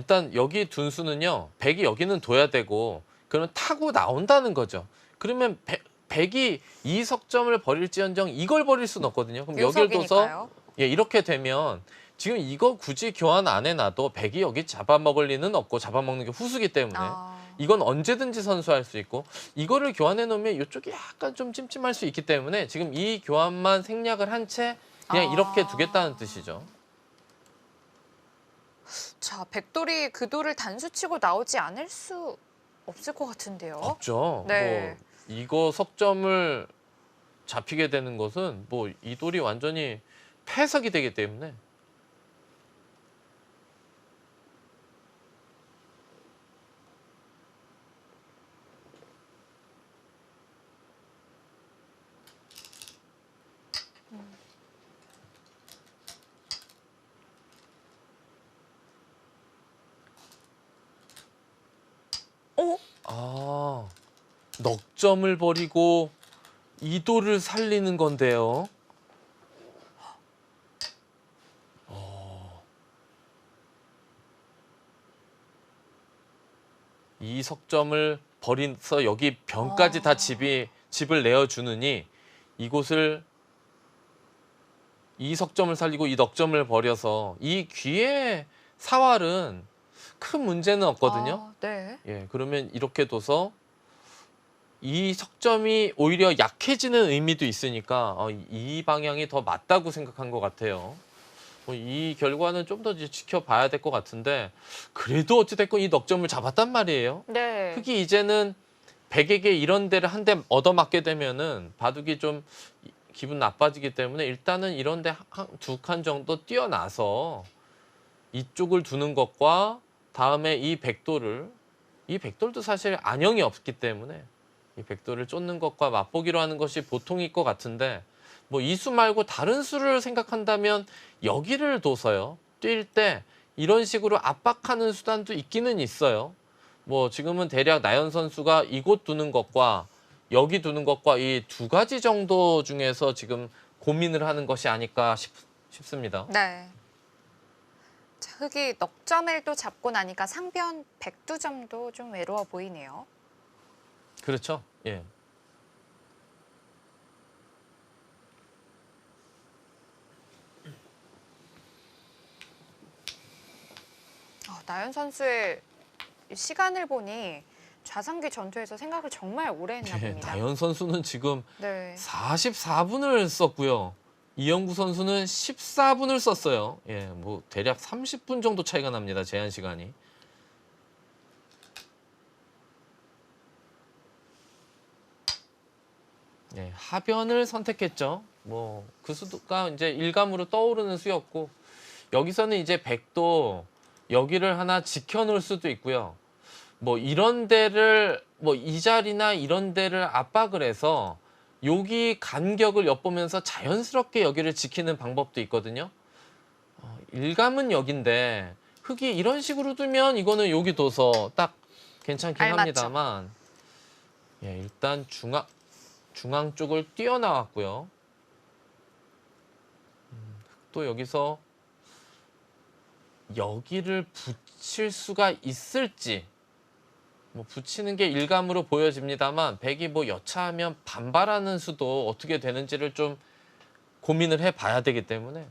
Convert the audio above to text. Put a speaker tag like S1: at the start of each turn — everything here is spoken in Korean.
S1: 일단 여기 둔 수는요. 백이 여기는 둬야 되고 그러면 타고 나온다는 거죠. 그러면 백, 백이 이 석점을 버릴지언정 이걸 버릴 수는 없거든요. 그럼 여기를 둬서. 예, 이렇게 되면 지금 이거 굳이 교환 안 해놔도 백이 여기 잡아먹을 리는 없고 잡아먹는 게 후수기 때문에
S2: 아,
S1: 이건 언제든지 선수할 수 있고 이거를 교환해 놓으면 이쪽이 약간 좀 찜찜할 수 있기 때문에 지금 이 교환만 생략을 한 채 그냥
S2: 아.
S1: 이렇게 두겠다는 뜻이죠.
S2: 자, 백돌이 그 돌을 단수치고 나오지 않을 수 없을 것 같은데요.
S1: 없죠.
S2: 네.
S1: 뭐 이거 석점을 잡히게 되는 것은 뭐 이 돌이 완전히 패석이 되기 때문에
S2: 어?
S1: 아 넉 점을 버리고 이 돌을 살리는 건데요. 어. 이 석점을 버린서 여기 병까지 다
S2: 아.
S1: 집이 집을 내어 주느니 이곳을 이 석점을 살리고 이 넉점을 버려서 이 귀의 사활은 큰 문제는 없거든요.
S2: 아, 네.
S1: 예, 그러면 이렇게 둬서 이 석점이 오히려 약해지는 의미도 있으니까 어, 이 방향이 더 맞다고 생각한 것 같아요. 뭐이 결과는 좀 더 지켜봐야 될 것 같은데 그래도 어찌됐건 이 넉점을 잡았단 말이에요.
S2: 네.
S1: 흑이 이제는 백에게 이런 데를 한 대 얻어맞게 되면은 바둑이 좀 기분 나빠지기 때문에 일단은 이런 데 두 칸 정도 뛰어나서 이쪽을 두는 것과 다음에 이 백돌을 이 백돌도 사실 안형이 없기 때문에 이 백돌을 쫓는 것과 맛보기로 하는 것이 보통일 것 같은데 뭐 이 수 말고 다른 수를 생각한다면 여기를 둬서요 뛸 때 이런 식으로 압박하는 수단도 있기는 있어요. 뭐 지금은 대략 나연 선수가 이곳 두는 것과 여기 두는 것과 이 두 가지 정도 중에서 지금 고민을 하는 것이 아닐까 싶, 싶습니다.
S2: 네. 자, 흑이 넉 점을 또 잡고 나니까 상변 백두점도 좀 외로워 보이네요.
S1: 그렇죠. 예.
S2: 어, 나연 선수의 시간을 보니 좌상기 전투에서 생각을 정말 오래 했나
S1: 예,
S2: 봅니다.
S1: 나연 선수는 지금
S2: 네.
S1: 44분을 썼고요. 이영구 선수는 14분을 썼어요. 예, 뭐 대략 30분 정도 차이가 납니다. 제한 시간이. 예, 하변을 선택했죠. 뭐 그 수가 이제 일감으로 떠오르는 수였고 여기서는 이제 백도 여기를 하나 지켜놓을 수도 있고요. 뭐 이런 데를 뭐 이 자리나 이런 데를 압박을 해서 여기 간격을 엿보면서 자연스럽게 여기를 지키는 방법도 있거든요. 어, 일감은 여긴데 흙이 이런 식으로 두면 이거는 여기 둬서 딱 괜찮긴
S2: 알맞죠.
S1: 합니다만 예, 일단 중앙 중앙 쪽을 뛰어나왔고요. 음, 또 여기서 여기를 붙일 수가 있을지 뭐 붙이는 게 일감으로 보여집니다만 백이 뭐 여차하면 반발하는 수도 어떻게 되는지를 좀 고민을 해 봐야 되기 때문에